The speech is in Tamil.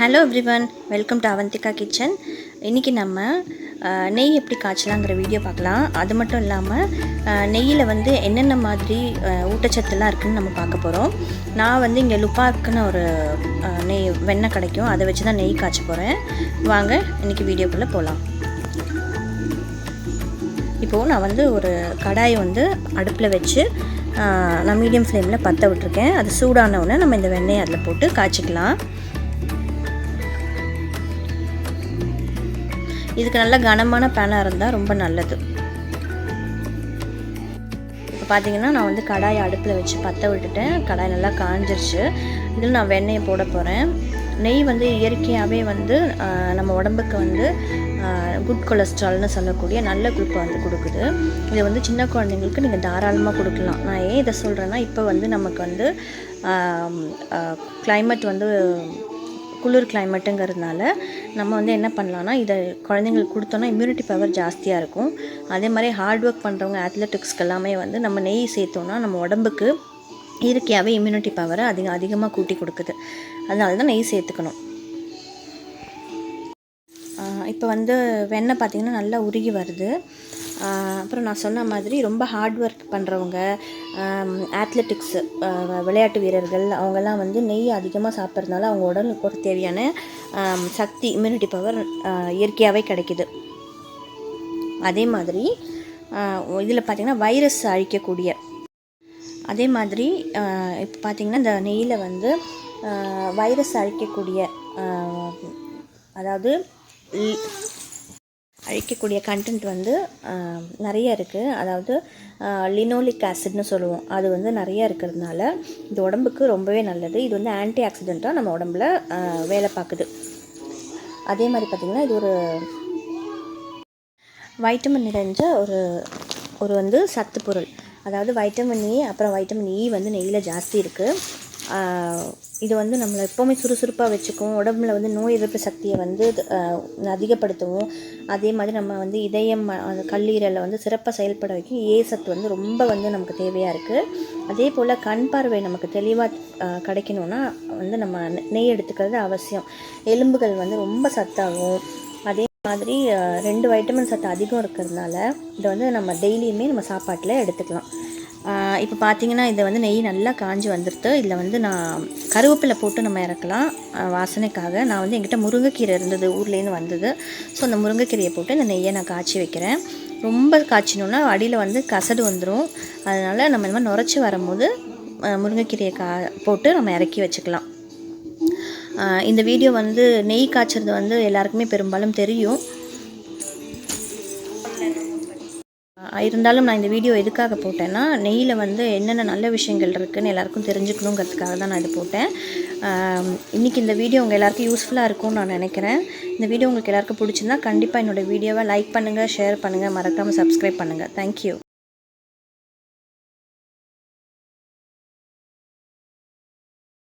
Hello everyone welcome to Avantika kitchen இன்றைக்கி நம்ம நெய் எப்படி காய்ச்சலாங்கிற வீடியோ பார்க்கலாம். அது மட்டும் இல்லாமல் நெய்யில் வந்து என்னென்ன மாதிரி ஊட்டச்சத்துலாம் இருக்குதுன்னு நம்ம பார்க்க போகிறோம் நான் வந்து இங்கே லுப்பாக்குன்னு ஒரு நெய் வெண்ணெய் கிடைக்கும். அதை வச்சு தான் நெய் காய்ச்ச போகிறேன் வாங்க இன்றைக்கி வீடியோக்குள்ளே போகலாம் இப்போது நான் வந்து ஒரு கடாயை வந்து அடுப்பில் வச்சு நான் மீடியம் ஃப்ளேமில் பற்ற விட்டுருக்கேன். அது சூடான உடனே நம்ம இந்த வெண்ணெயை அதில் போட்டு காய்ச்சிக்கலாம். இதுக்கு நல்ல கனமான பேனாக இருந்தால் ரொம்ப நல்லது. இப்போ பார்த்தீங்கன்னா நான் வந்து கடாயை அடுப்பில் வச்சு பற்ற விட்டுட்டேன். கடாய் நல்லா காஞ்சிருச்சு. இதில் நான் வெண்ணெயை போட போகிறேன் நெய் வந்து இயற்கையாகவே வந்து நம்ம உடம்புக்கு வந்து குட் கொலஸ்ட்ரால்னு சொல்லக்கூடிய நல்ல குரூப் வந்து கொடுக்குது. இதை வந்து சின்ன குழந்தைங்களுக்கு நீங்கள் தாராளமாக கொடுக்கலாம். நான் ஏன் இதை சொல்கிறேன்னா இப்போ வந்து நமக்கு வந்து கிளைமேட் வந்து குளிர் கிளைமேட்டுங்கிறதுனால நம்ம வந்து என்ன பண்ணலான்னா இதை குழந்தைங்களுக்கு கொடுத்தோன்னா இம்யூனிட்டி பவர் ஜாஸ்தியாக இருக்கும். அதே மாதிரி ஹார்ட் ஒர்க் பண்ணுறவங்க அத்லெட்டிக்ஸ்க்கு எல்லாமே வந்து நம்ம நெய் சேர்த்தோன்னா நம்ம உடம்புக்கு இயற்கையாகவே இம்யூனிட்டி பவரை அதிகம் அதிகமாக கூட்டி கொடுக்குது. அதனால தான் நெய் சேர்த்துக்கணும். இப்போ வந்து வெண்ணெய் பார்த்திங்கன்னா நல்லா உருகி வருது. அப்புறம் நான் சொன்ன மாதிரி ரொம்ப ஹார்ட் ஒர்க் பண்ணுறவங்க ஆத்லெட்டிக்ஸ் விளையாட்டு வீரர்கள் அவங்கெல்லாம் வந்து நெய் அதிகமாக சாப்பிட்றதுனால அவங்க உடலுக்கு ஒரு தேவையான சக்தி இம்யூனிட்டி பவர் இயற்கையாகவே கிடைக்குது. அதே மாதிரி இதில் பார்த்திங்கன்னா வைரஸ் அழிக்கக்கூடிய அதே மாதிரி இப்போ பார்த்திங்கன்னா இந்த நெய்யில் வந்து வைரஸ் அழிக்கக்கூடிய அதாவது அழிக்கக்கூடிய கண்டென்ட் வந்து நிறைய இருக்குது அதாவது லினோலிக் ஆசிட்னு சொல்லுவோம். அது வந்து நிறைய இருக்கிறதுனால இது உடம்புக்கு ரொம்பவே நல்லது. இது வந்து ஆன்டி ஆக்சிடெண்ட்டாக நம்ம உடம்புல வேலை பார்க்குது. அதே மாதிரி பார்த்திங்கன்னா இது ஒரு வைட்டமின் நிறைஞ்ச ஒரு ஒரு வந்து சத்து பொருள். அதாவது வைட்டமின் இ e, அப்புறம் வைட்டமின் இ e வந்து நெய்யில் ஜாஸ்தி இருக்குது இது வந்து நம்மளை எப்போவுமே சுறுசுறுப்பாக வச்சுக்கும். உடம்புல வந்து நோய் எதிர்ப்பு சக்தியை வந்து அதிகப்படுத்தவும் அதே மாதிரி நம்ம வந்து இதயம் அந்த கல்லீரலை வந்து சிறப்பாக செயல்பட வைக்கும். ஏ சத்து வந்து ரொம்ப வந்து நமக்கு தேவையாக இருக்குது அதே போல் கண் பார்வை நமக்கு தெளிவாக கிடைக்கணும்னா வந்து நம்ம நெய் எடுத்துக்கிறது அவசியம். எலும்புகள் வந்து ரொம்ப சத்தாகும். அதே மாதிரி ரெண்டு வைட்டமின் சத்து அதிகம் இருக்கிறதுனால இதை வந்து நம்ம டெய்லியுமே நம்ம சாப்பாட்டில் எடுத்துக்கலாம். இப்போ பார்த்தீங்கன்னா இதை வந்து நெய் நல்லா காஞ்சி வந்துடுது இதில் வந்து நான் கருவேப்பிலை போட்டு நம்ம இறக்கலாம். வாசனைக்காக. நான் வந்து எங்கிட்ட முருங்கைக்கீரை இருந்தது ஊர்லேருந்து வந்தது. ஸோ அந்த முருங்கைக்கீரையை போட்டு இந்த நெய்யை நான் காய்ச்சி வைக்கிறேன். ரொம்ப காய்ச்சினோன்னா அடியில் வந்து கசடு வந்துடும் அதனால் நம்ம இந்த மாதிரி நுரைச்சி வரும்போது முருங்கைக்கீரையை கா போட்டு நம்ம இறக்கி வச்சுக்கலாம். இந்த வீடியோ வந்து நெய் காய்ச்சறது வந்து எல்லாருக்குமே பெரும்பாலும் தெரியும். இருந்தாலும் நான் இந்த வீடியோ எதுக்காக போட்டேன்னா நெய்யில் வந்து என்னென்ன நல்ல விஷயங்கள் இருக்குதுன்னு எல்லாருக்கும் தெரிஞ்சுக்கணுங்கிறதுக்காக தான் நான் இது போட்டேன். இன்றைக்கி இந்த வீடியோ உங்கள் எல்லாருக்கும் யூஸ்ஃபுல்லாக இருக்கும்னு நான் நினைக்கிறேன். இந்த வீடியோ உங்களுக்கு எல்லாருக்கும் பிடிச்சிருந்தா கண்டிப்பாக என்னோட வீடியோவை லைக் பண்ணுங்கள் ஷேர் பண்ணுங்கள் மறக்காமல் சப்ஸ்கிரைப் பண்ணுங்கள் தேங்க்யூ